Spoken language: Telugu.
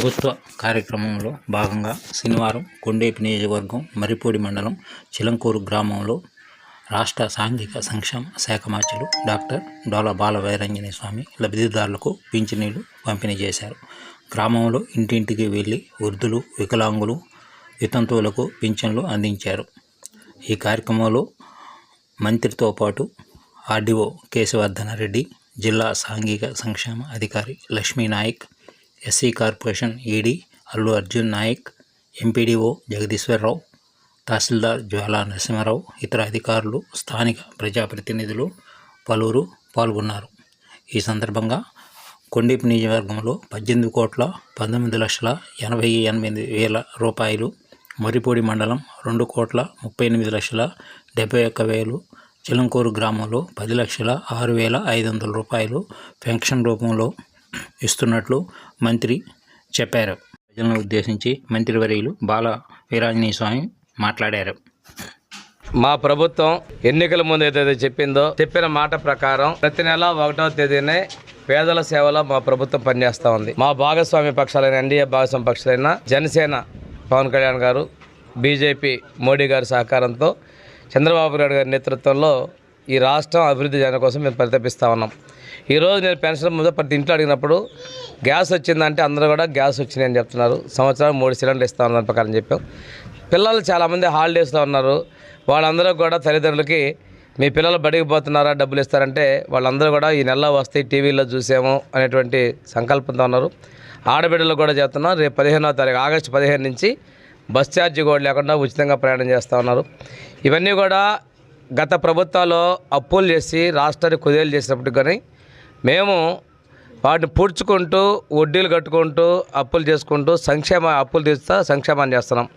ప్రభుత్వ కార్యక్రమంలో భాగంగా శనివారం కొండేపి నియోజకవర్గం మరిపూడి మండలం చిలంకూరు గ్రామంలో రాష్ట్ర సాంఘిక సంక్షేమ శాఖ మార్చులు డాక్టర్ డోల బాల వీరంజనేయ స్వామి లబ్ధిదారులకు పింఛనీలు పంపిణీ చేశారు. గ్రామంలో ఇంటింటికి వెళ్ళి వృద్ధులు వికలాంగులు వితంతువులకు పింఛన్లు అందించారు. ఈ కార్యక్రమంలో మంత్రితో పాటు ఆర్డీఓ కేశవర్ధన రెడ్డి జిల్లా సాంఘిక సంక్షేమ అధికారి Lakshmi Nayak SC corporation ED Allu Arjun Nayak MPDO Jagadeeswararao తహసీల్దార్ జ్వాలా నరసింహారావు ఇతర అధికారులు స్థానిక ప్రజాప్రతినిధులు పలువురు పాల్గొన్నారు. ఈ సందర్భంగా కొండీపు నియోజకవర్గంలో పద్దెనిమిది కోట్ల పంతొమ్మిది లక్షల ఎనభై ఎనిమిది వేల రూపాయలు మరిపూడి మండలం రెండు కోట్ల ముప్పై ఎనిమిది లక్షల డెబ్బై ఒక్క వేలు చిలంకూరు గ్రామంలో పది లక్షల ఆరు వేల ఐదు వందల రూపాయలు పెన్షన్ రూపంలో ఇస్తున్నట్లు మంత్రి చెప్పారు. ప్రజలను ఉద్దేశించి మంత్రివర్యులు బాల వీరాంజనేయ స్వామి మాట్లాడారు. మా ప్రభుత్వం ఎన్నికల ముందు ఏదైతే చెప్పిందో చెప్పిన మాట ప్రకారం ప్రతి నెల ఒకటవ తేదీనే పేదల సేవలో మా ప్రభుత్వం పనిచేస్తూ ఉంది. మా భాగస్వామి పక్షాలైన ఎన్డీఏ భాగస్వామి పక్షాలైన జనసేన పవన్ కళ్యాణ్ గారు బీజేపీ మోడీ గారి సహకారంతో చంద్రబాబు నాయుడు గారి నేతృత్వంలో ఈ రాష్ట్రం అభివృద్ధి చేయడం కోసం మేము పరితపిస్తూ ఉన్నాం. ఈరోజు నేను పెన్షన్ ముందు ప్రతి ఇంట్లో అడిగినప్పుడు గ్యాస్ వచ్చిందంటే అందరూ కూడా గ్యాస్ వచ్చినాయని చెప్తున్నారు. సంవత్సరం మూడు సిలిండర్లు ఇస్తా ఉన్నారు ప్రకారం చెప్పాం. పిల్లలు చాలామంది హాలిడేస్లో ఉన్నారు. వాళ్ళందరూ కూడా తల్లిదండ్రులకి మీ పిల్లలు బడికి పోతున్నారా డబ్బులు ఇస్తారంటే వాళ్ళందరూ కూడా ఈ నెలలో వస్తాయి టీవీలో చూసాము అనేటువంటి సంకల్పంతో ఉన్నారు. ఆడబిడ్డలు కూడా చెప్తున్నాం రేపు పదిహేనో తారీఖు ఆగస్టు పదిహేను నుంచి బస్ ఛార్జీ కూడా లేకుండా ఉచితంగా ప్రయాణం చేస్తూ ఉన్నారు. ఇవన్నీ కూడా గత ప్రభుత్వాలు అప్పులు చేసి రాష్ట్రాన్ని కుదేలు చేసినప్పుడు కానీ మేము వాటిని పూడ్చుకుంటూ వడ్డీలు కట్టుకుంటూ అప్పులు చేసుకుంటూ సంక్షేమ అప్పులు తీస్తా సంక్షేమాన్ని చేస్తున్నాం.